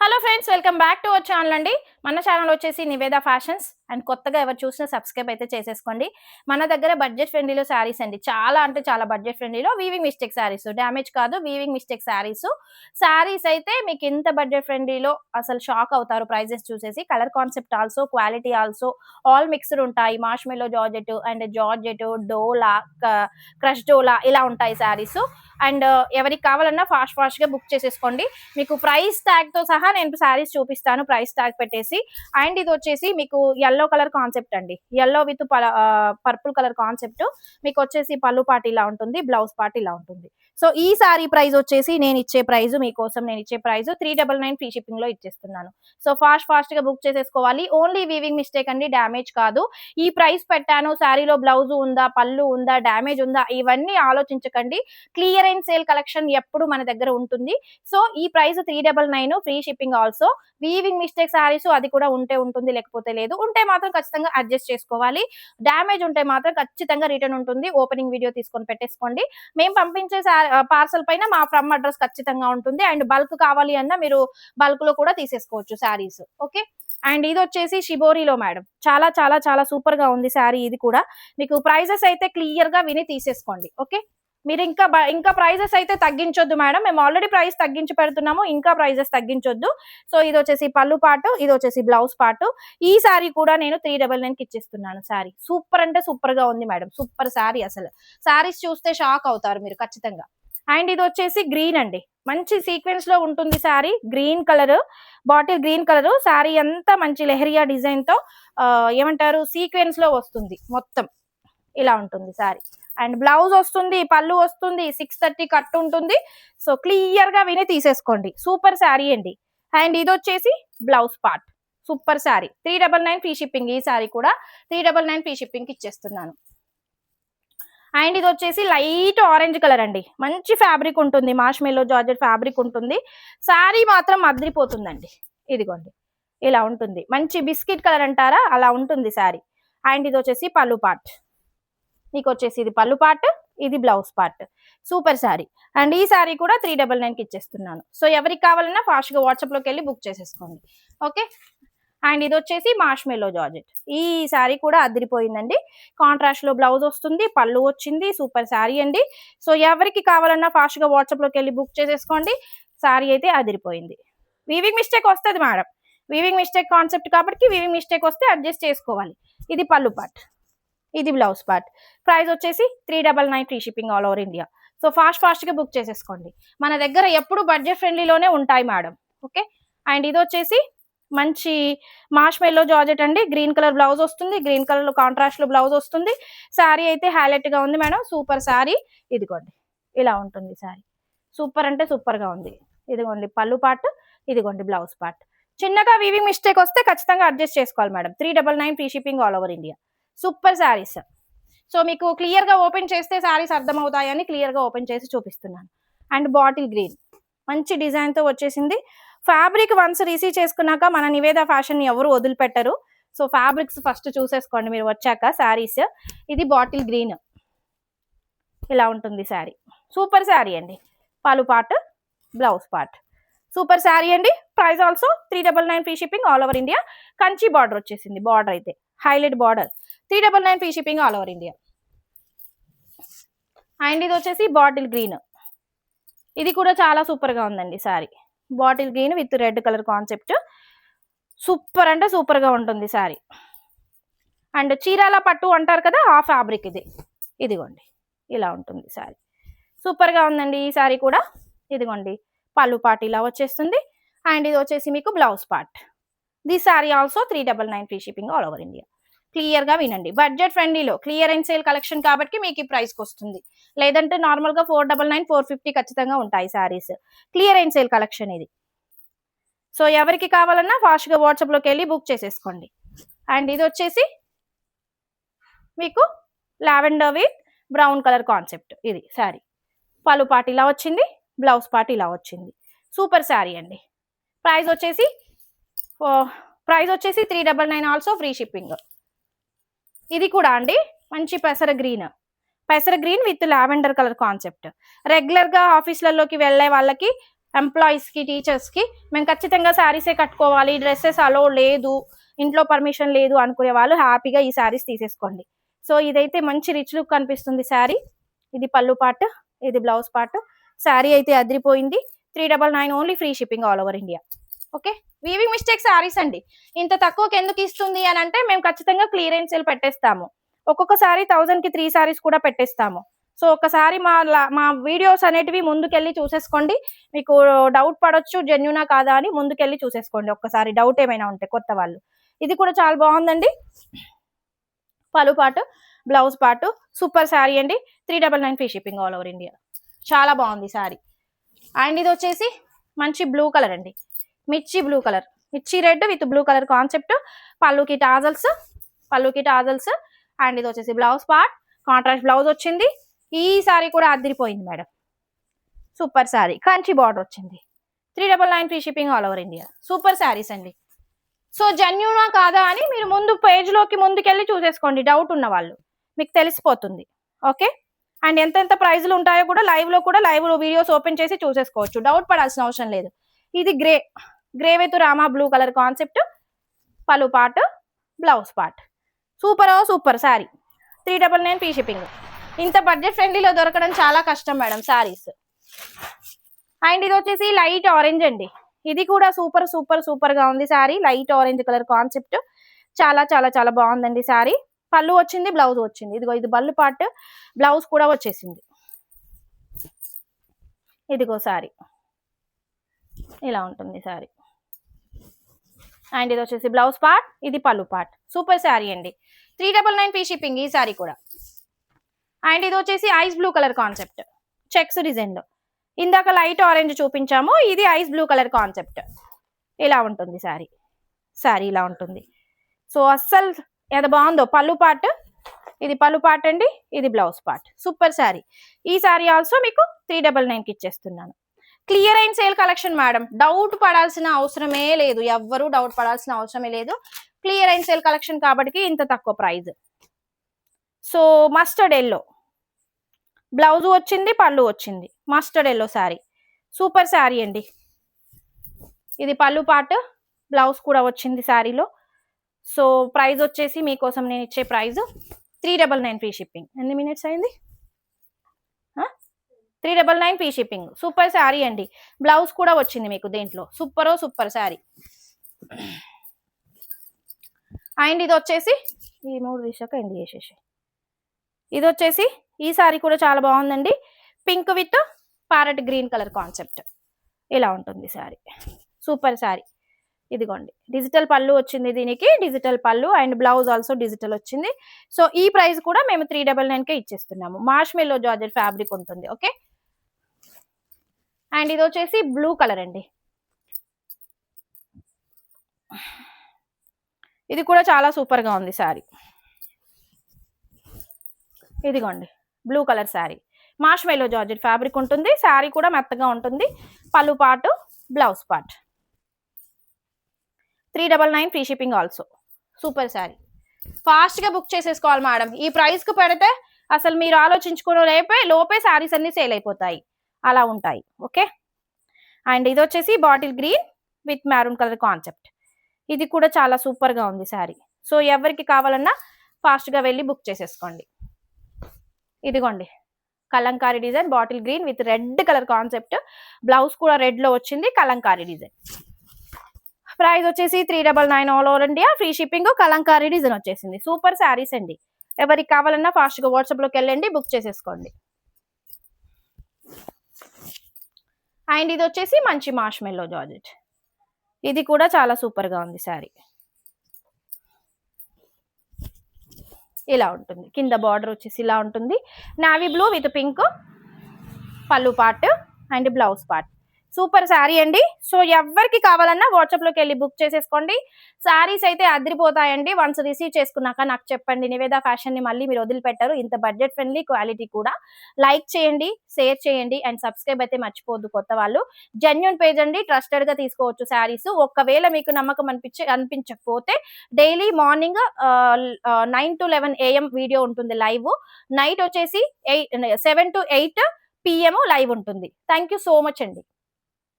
Hello friends welcome back to our channel అండి. మన channel వచ్చేసి నివేద ఫ్యాషన్స్ అండ్ కొత్తగా ఎవరు చూసినా సబ్స్క్రైబ్ అయితే చేసేసుకోండి. మన దగ్గర బడ్జెట్ ఫ్రెండ్లీలో శారీస్ అండి. చాలా అంటే చాలా బడ్జెట్ ఫ్రెండ్లీలో వీవింగ్ మిస్టేక్ శారీస్ డ్యామేజ్ కాదు వీవింగ్ మిస్టేక్ శారీస్ శారీస్ అయితే మీకు ఇంత బడ్జెట్ ఫ్రెండ్లీలో అసలు షాక్ అవుతారు ప్రైజెస్ చూసేసి. Colour concept also quality also all mixed ఉంటాయి. Marshmallow georgette and georgette dola crush dola ఇలా ఉంటాయి శారీస్ అండ్ uh, ఎవరికి కావాలన్నా ఫాస్ట్ ఫాస్ట్గా బుక్ చేసేసుకోండి. మీకు ప్రైస్ ట్యాగ్తో సహా నేను శారీస్ చూపిస్తాను ప్రైస్ ట్యాగ్ పెట్టేసి. అండ్ ఇది వచ్చేసి మీకు ఎల్లో కలర్ కాన్సెప్ట్ అండి. Yellow with purple colour concept మీకు వచ్చేసి పళ్ళు పార్టీ ఇలా ఉంటుంది బ్లౌజ్ పార్టీ ఇలా ఉంటుంది. సో ఈ సారీ ప్రైస్ వచ్చేసి నేను ఇచ్చే ప్రైస్ మీకోసం నేను ఇచ్చే price three double nine free షిప్పింగ్లో ఇచ్చేస్తున్నాను. సో ఫాస్ట్ ఫాస్ట్గా బుక్ చేసేసుకోవాలి. ఓన్లీ వీవింగ్ మిస్టేక్ అండి డ్యామేజ్ కాదు. ఈ ప్రైస్ పెట్టాను శారీలో బ్లౌజ్ ఉందా పళ్ళు ఉందా డ్యామేజ్ ఉందా ఇవన్నీ ఆలోచించకండి. క్లియర్ క్లియరెన్స్ సేల్ కలెక్షన్ ఎప్పుడు మన దగ్గర ఉంటుంది. సో ఈ price three double nine free shipping also weaving mistake saris అది కూడా ఉంటే ఉంటుంది లేకపోతే లేదు. ఉంటే మాత్రం ఖచ్చితంగా అడ్జస్ట్ చేసుకోవాలి. డ్యామేజ్ ఉంటే మాత్రం ఖచ్చితంగా రిటర్న్ ఉంటుంది. ఓపెనింగ్ వీడియో తీసుకొని పెట్టేసుకోండి. మేము పంపించే పార్సల్ పైన మా ఫ్రమ్ అడ్రస్ ఖచ్చితంగా ఉంటుంది. అండ్ బల్క్ కావాలి అన్న మీరు బల్క్లో కూడా తీసేసుకోవచ్చు శారీస్ ఓకే అండ్ ఇది వచ్చేసి షిబోరిలో మేడం చాలా చాలా చాలా సూపర్గా ఉంది శారీ ఇది కూడా. మీకు ప్రైజెస్ అయితే క్లియర్గా విని తీసేసుకోండి. ఓకే మీరు ఇంకా ఇంకా ప్రైజెస్ అయితే తగ్గించొద్దు మేడం. మేము ఆల్రెడీ ప్రైస్ తగ్గించి పెడుతున్నాము ఇంకా ప్రైజెస్ తగ్గించొద్దు. సో ఇది వచ్చేసి పళ్ళు పాటు ఇది వచ్చేసి బ్లౌజ్ పాటు. ఈ సారీ కూడా నేను త్రీ డబల్ నైన్కి కి ఇచ్చేస్తున్నాను సారీ సూపర్ అంటే సూపర్గా ఉంది మేడం. సూపర్ సారీ అసలు. సారీస్ చూస్తే షాక్ అవుతారు మీరు ఖచ్చితంగా. అండ్ ఇది వచ్చేసి గ్రీన్ అండి. మంచి సీక్వెన్స్లో ఉంటుంది sari green colour bottle green colour sari అంతా మంచి లెహరియా డిజైన్తో ఏమంటారు సీక్వెన్స్లో వస్తుంది మొత్తం. ఇలా ఉంటుంది సారీ అండ్ బ్లౌజ్ వస్తుంది పళ్ళు వస్తుంది సిక్స్ థర్టీ కట్ ఉంటుంది. సో క్లియర్గా విని తీసేసుకోండి. సూపర్ శారీ అండి. అండ్ ఇది వచ్చేసి blouse part. Super sari. Three double nine free shipping ఈ శారీ కూడా three double nine free shipping ఇచ్చేస్తున్నాను. అండ్ ఇది వచ్చేసి లైట్ ఆరెంజ్ కలర్ అండి. మంచి ఫ్యాబ్రిక్ ఉంటుంది. మాష్మెల్లో జార్జెట్ ఫ్యాబ్రిక్ ఉంటుంది. శారీ మాత్రం అద్రిపోతుందండి. ఇదిగోండి. ఇలా ఉంటుంది. మంచి బిస్కెట్ కలర్ అంటారా? అలా ఉంటుంది శారీ. అండ్ ఇది వచ్చేసి పళ్ళు పార్ట్. మీకు వచ్చేసి ఇది పళ్ళు పార్ట్ ఇది blouse part. Super sari and ఈ శారీ కూడా త్రీ డబల్ నైన్కి ఇచ్చేస్తున్నాను. సో ఎవరికి కావాలన్నా ఫాస్ట్గా వాట్సాప్లోకి వెళ్ళి బుక్ చేసేసుకోండి. ఓకే? అండ్ ఇది వచ్చేసి మాష్మెల్లో జార్జెట్. ఈ శారీ కూడా అదిరిపోయిందండి. కాంట్రాస్ట్లో బ్లౌజ్ వస్తుంది పళ్ళు వచ్చింది సూపర్ శారీ అండి. సో ఎవరికి కావాలన్నా ఫాస్ట్గా వాట్సాప్లోకి వెళ్ళి బుక్ చేసేసుకోండి. శారీ అయితే అదిరిపోయింది. వీవింగ్ మిస్టేక్ వస్తుంది మేడం వీవింగ్ మిస్టేక్ కాన్సెప్ట్ కాబట్టి వీవింగ్ మిస్టేక్ వస్తే అడ్జస్ట్ చేసుకోవాలి. ఇది పళ్ళు పార్ట్. ఇది బ్లౌజ్ పార్ట్. ప్రైస్ వచ్చేసి three double nine free shipping all over India. So fast ఫాస్ట్గా బుక్ చేసేసుకోండి. మన దగ్గర ఎప్పుడు బడ్జెట్ ఫ్రెండ్లీలోనే ఉంటాయి మేడం. ఓకే? అండ్ ఇది వచ్చేసి మంచి మాష్ మెల్లో జార్జెట్ అండి. గ్రీన్ కలర్ బ్లౌజ్ వస్తుంది. గ్రీన్ కలర్ కాంట్రాస్ట్లో బ్లౌజ్ వస్తుంది. శారీ అయితే హైలైట్గా ఉంది మేడం. సూపర్ శారీ. ఇదిగోండి. ఇలా ఉంటుంది శారీ. సూపర్ అంటే సూపర్గా ఉంది. ఇదిగోండి పళ్ళు పార్ట్ ఇదిగోండి బ్లౌజ్ పార్ట్. చిన్నగా వీవింగ్ మిస్టేక్ వస్తే ఖచ్చితంగా అడ్జస్ట్ చేసుకోవాలి madam. Three double nine free shipping all over India. Super saris. So మీకు క్లియర్గా ఓపెన్ చేస్తే శారీస్ అర్థమవుతాయని క్లియర్గా ఓపెన్ చేసి చూపిస్తున్నాను. And bottle green. మంచి డిజైన్తో వచ్చేసింది. ఫ్యాబ్రిక్ వన్స్ రిసీవ్ చేసుకున్నాక మన నివేద ఫ్యాషన్ ఎవరు వదిలిపెట్టరు. సో ఫ్యాబ్రిక్స్ ఫస్ట్ చూసేసుకోండి మీరు వచ్చాక శారీస్. ఇది బాటిల్ గ్రీన్. ఇలా ఉంటుంది శారీ. సూపర్ శారీ అండి. పలు part blouse part. Super sari అండి. Price also three double nine free shipping all over India. Kanchi border వచ్చేసింది. బార్డర్ అయితే. Highlight border. Three double nine free shipping all over India and ఇది వచ్చేసి bottle green ఇది కూడా చాలా సూపర్గా ఉందండి sari bottle green with red colour concept super అంటే సూపర్గా ఉంటుంది సారీ అండ్ చీరాల పట్టు అంటారు కదా ఆ ఫ్యాబ్రిక్ ఇది. ఇదిగోండి ఇలా ఉంటుంది సారీ సూపర్గా ఉందండి ఈ సారీ కూడా. ఇదిగోండి పళ్ళు పార్ట్ ఇలా వచ్చేస్తుంది. అండ్ ఇది వచ్చేసి మీకు blouse part the sari also three double nine free shipping all over India క్లియర్గా వినండి. బడ్జెట్ ఫ్రెండ్లీలో క్లియర్ అండ్ సేల్ కలెక్షన్ కాబట్టి మీకు ఈ ప్రైస్కి వస్తుంది. లేదంటే నార్మల్గా four double nine four fifty ఖచ్చితంగా ఉంటాయి saris clear and sale collection ఇది. సో ఎవరికి కావాలన్నా ఫాస్ట్గా వాట్సాప్లోకి వెళ్ళి బుక్ చేసేసుకోండి. అండ్ ఇది వచ్చేసి మీకు lavender with brown colour concept ఇది శారీ పలు పార్ట్ ఇలా వచ్చింది బ్లౌజ్ పార్ట్ ఇలా వచ్చింది. సూపర్ శారీ అండి. ప్రైస్ వచ్చేసి ప్రైస్ వచ్చేసి three double nine also free shipping ఇది కూడా అండి మంచి పెసర గ్రీన్. పెసర green with lavender colour concept. రెగ్యులర్గా ఆఫీసులలోకి వెళ్ళే వాళ్ళకి ఎంప్లాయీస్కి టీచర్స్కి మేము ఖచ్చితంగా శారీసే కట్టుకోవాలి డ్రెస్సెస్ అలో లేదు ఇంట్లో పర్మిషన్ లేదు అనుకునే వాళ్ళు హ్యాపీగా ఈ శారీస్ తీసేసుకోండి. సో ఇదైతే మంచి రిచ్ లుక్ కనిపిస్తుంది శారీ. ఇది పళ్ళు పార్ట్ ఇది బ్లౌజ్ పార్ట్ శారీ అయితే అదిరిపోయింది. Three double nine only free shipping all over India. Okay? Weaving mistake saris అండి. ఇంత తక్కువకి ఎందుకు ఇస్తుంది అని అంటే మేము ఖచ్చితంగా క్లియరెన్స్ సేల్ పెట్టేస్తాము. ఒక్కొక్కసారి థౌజండ్కి త్రీ సారీస్ కూడా పెట్టేస్తాము. సో ఒకసారి మా లా- మా వీడియోస్ అనేటివి ముందుకెళ్ళి చూసేసుకోండి. మీకు డౌట్ పడొచ్చు జెన్యునా కాదా అని ముందుకెళ్ళి చూసేసుకోండి. ఒక్కసారి డౌట్ ఏమైనా ఉంటే కొత్త వాళ్ళు. ఇది కూడా చాలా బాగుందండి. పలు పాటు బ్లౌజ్ పాటు సూపర్ శారీ అండి. Three double nine free shipping all over India చాలా బాగుంది శారీ అండ్ ఇది వచ్చేసి మంచి బ్లూ కలర్ అండి. మిర్చి బ్లూ కలర్ మిర్చి red with blue colour concept పళ్ళుకి టాజల్స్ పళ్ళుకి టాజల్స్. అండ్ ఇది వచ్చేసి బ్లౌజ్ పార్ట్ కాంట్రాస్ట్ బ్లౌజ్ వచ్చింది. ఈ సారీ కూడా అదిరిపోయింది madam. Super sari. Kanchi border వచ్చింది. Three double nine free shipping all over India super saris అండి. సో జెన్యునా కాదా అని మీరు ముందు పేజ్లోకి ముందుకెళ్ళి చూసేసుకోండి. డౌట్ ఉన్న వాళ్ళు. మీకు తెలిసిపోతుంది. ఓకే అండ్ ఎంతెంత ప్రైజులు ఉంటాయో కూడా లైవ్లో కూడా లైవ్ వీడియోస్ ఓపెన్ చేసి చూసేసుకోవచ్చు. డౌట్ పడాల్సిన అవసరం లేదు. ఇది grey grey with Rama blue colour concept పలు part blouse part super super sari three double nine free shipping ఇంత బడ్జెట్ ఫ్రెండ్లీలో దొరకడం చాలా కష్టం మేడం శారీస్ అండ్ ఇది వచ్చేసి లైట్ ఆరెంజ్ అండి. ఇది కూడా సూపర్ సూపర్ సూపర్గా ఉంది sari light orange colour concept చాలా చాలా చాలా బాగుందండి శారీ పళ్ళు వచ్చింది బ్లౌజ్ వచ్చింది. ఇదిగో ఇది బల్లు పార్ట్ బ్లౌజ్ కూడా వచ్చేసింది. ఇదిగో శారీ ఇలా ఉంటుంది శారీ అండ్ ఇది వచ్చేసి బ్లౌజ్ పార్ట్ ఇది పళ్ళు పార్ట్. సూపర్ శారీ అండి. Three double nine free shipping ఈ శారీ కూడా. అండ్ ఇది వచ్చేసి ice blue colour concept checks డిజైన్లో. ఇందాక లైట్ ఆరెంజ్ చూపించాము ఇది ఐస్ బ్లూ కలర్ కాన్సెప్ట్. ఇలా ఉంటుంది శారీ. శారీ ఇలా ఉంటుంది. సో అస్సలు ఎంత బాగుందో పళ్ళు పార్ట్ ఇది పళ్ళు పార్ట్ అండి ఇది బ్లౌజ్ పార్ట్. సూపర్ శారీ. ఈ శారీ ఆల్సో మీకు త్రీ డబల్ నైన్కి ఇచ్చేస్తున్నాను. క్లియర్ అయిన సేల్ కలెక్షన్ మేడం డౌట్ పడాల్సిన అవసరమే లేదు. ఎవ్వరూ డౌట్ పడాల్సిన అవసరమే లేదు. క్లియర్ అయిన సేల్ కలెక్షన్ కాబట్టి ఇంత తక్కువ price so mustard yellow blouse వచ్చింది పళ్ళు వచ్చింది. Mustard yellow sari super sari అండి. ఇది పళ్ళు పార్ట్ బ్లౌజ్ కూడా వచ్చింది శారీలో సో ప్రైజ్ వచ్చేసి మీకోసం నేను ఇచ్చే price three double nine free shipping ఎన్ని మినిట్స్ అయింది? Three double nine free shipping. Super sari అండి. బ్లౌజ్ కూడా వచ్చింది మీకు దీంట్లో. Super super sari. అండ్ ఇది వచ్చేసి ఈ మూడు తీసాక ఎండ్ చేసేసి ఇది వచ్చేసి ఈ శారీ కూడా చాలా బాగుందండి. Pink with parrot green colour concept. ఇలా ఉంటుంది సారీ సూపర్ శారీ. ఇదిగోండి. డిజిటల్ పళ్ళు వచ్చింది దీనికి. డిజిటల్ పళ్ళు అండ్ బ్లౌజ్ ఆల్సో డిజిటల్ వచ్చింది. సో ఈ ప్రైస్ కూడా మేము త్రీ డబల్ నైన్కే ఇచ్చేస్తున్నాము. మార్ష్ మెల్లో జార్జెట్ ఫ్యాబ్రిక్ ఉంటుంది. ఓకే? అండ్ ఇది వచ్చేసి బ్లూ కలర్ అండి. ఇది కూడా చాలా సూపర్గా ఉంది శారీ. ఇదిగోండి బ్లూ కలర్ శారీ. మాష్ మెలో జార్జెట్ ఫ్యాబ్రిక్ ఉంటుంది శారీ కూడా మెత్తగా ఉంటుంది. పళ్ళు పాటు blouse part three double nine free shipping also super sari. ఫాస్ట్గా బుక్ చేసేసుకోవాలి మేడం ఈ ప్రైస్కి పెడితే అసలు మీరు ఆలోచించుకునే రేపే లోపే శారీస్ అన్ని సేల్ అయిపోతాయి. అలా ఉంటాయి. ఓకే? అండ్ ఇది వచ్చేసి bottle green with maroon colour concept. ఇది కూడా చాలా సూపర్గా ఉంది శారీ. సో ఎవరికి కావాలన్నా ఫాస్ట్గా వెళ్ళి బుక్ చేసేసుకోండి. ఇదిగోండి. Kalamkari design bottle green with red colour concept. Blouse కూడా రెడ్లో వచ్చింది కలంకారీ డిజైన్. ప్రైస్ వచ్చేసి three double nine all over India. Free shipping Kalamkari design వచ్చేసింది. సూపర్ శారీస్ అండి. ఎవరికి కావాలన్నా ఫాస్ట్గా వాట్సాప్లోకి వెళ్ళండి బుక్ చేసేసుకోండి. అండ్ ఇది వచ్చేసి మంచి మాష్ మెల్లో జార్జెట్. ఇది కూడా చాలా సూపర్గా ఉంది శారీ. ఇలా ఉంటుంది. కింద బార్డర్ వచ్చేసి ఇలా ఉంటుంది. నావీ బ్లూ విత్ పింక్ పళ్ళు part and blouse part super sari అండి. సో ఎవరికి కావాలన్నా వాట్సాప్లోకి వెళ్ళి బుక్ చేసేసుకోండి. శారీస్ అయితే అదిరిపోతాయండి వన్స్ రిసీవ్ చేసుకున్నాక. నాకు చెప్పండి నివేద ఫ్యాషన్ని మళ్ళీ మీరు వదిలిపెట్టారు. ఇంత బడ్జెట్ ఫ్రెండ్లీ క్వాలిటీ కూడా. లైక్ చేయండి షేర్ చేయండి అండ్ సబ్స్క్రైబ్ అయితే మర్చిపోద్దు కొత్త వాళ్ళు. జెన్యున్ పేజ్ అండి ట్రస్టెడ్గా తీసుకోవచ్చు శారీస్. ఒకవేళ మీకు నమ్మకం అనిపించే అనిపించకపోతే daily morning nine to eleven AM video ఉంటుంది లైవ్ నైట్ వచ్చేసి eight seven to eight PM live ఉంటుంది. థ్యాంక్ యూ సో మచ్ అండి.